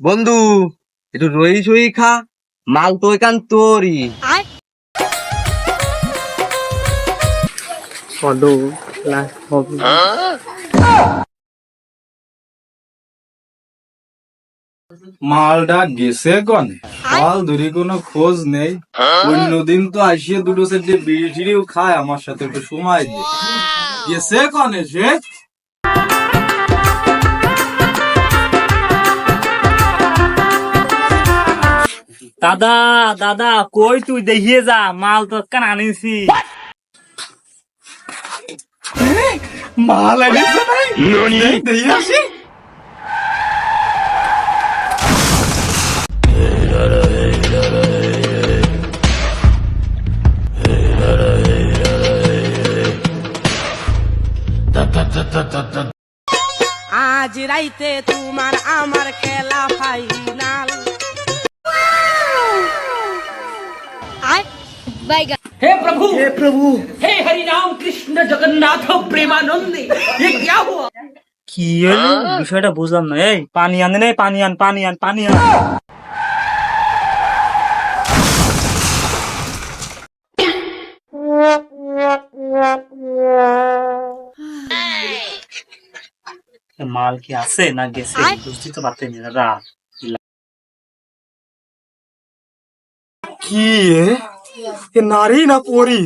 বন্ধু একটু রই সই খা মাল তো এখান তোরই। হবে মালটা গেছে কনে? মাল ধরি কোনো খোঁজ নেই। অন্যদিন তো আসিয়ে দুটো সেটে বিড়ি টিড়িও খায় আমার সাথে একটু সময় দিয়ে গেছে কনে সে? দাদা দাদা কই তুই? দেখিয়ে যা মাল তো কান আনিছি। মাল নাই আসি। আজ রাইতে তোমার আমার খেলা ফাইনাল हे प्रभु हे प्रभु हे हरि राम कृष्ण जगन्नाथ प्रेमानंदी ये क्या हुआ কি হলো বিষয়টা বুঝলাম না এই পানি আনে নেই পানি আন পানি আন পানি আন মাল কি আছে না গেছে বুঝতে তো পারতেন না রাত কি ये नारी ना पूरी।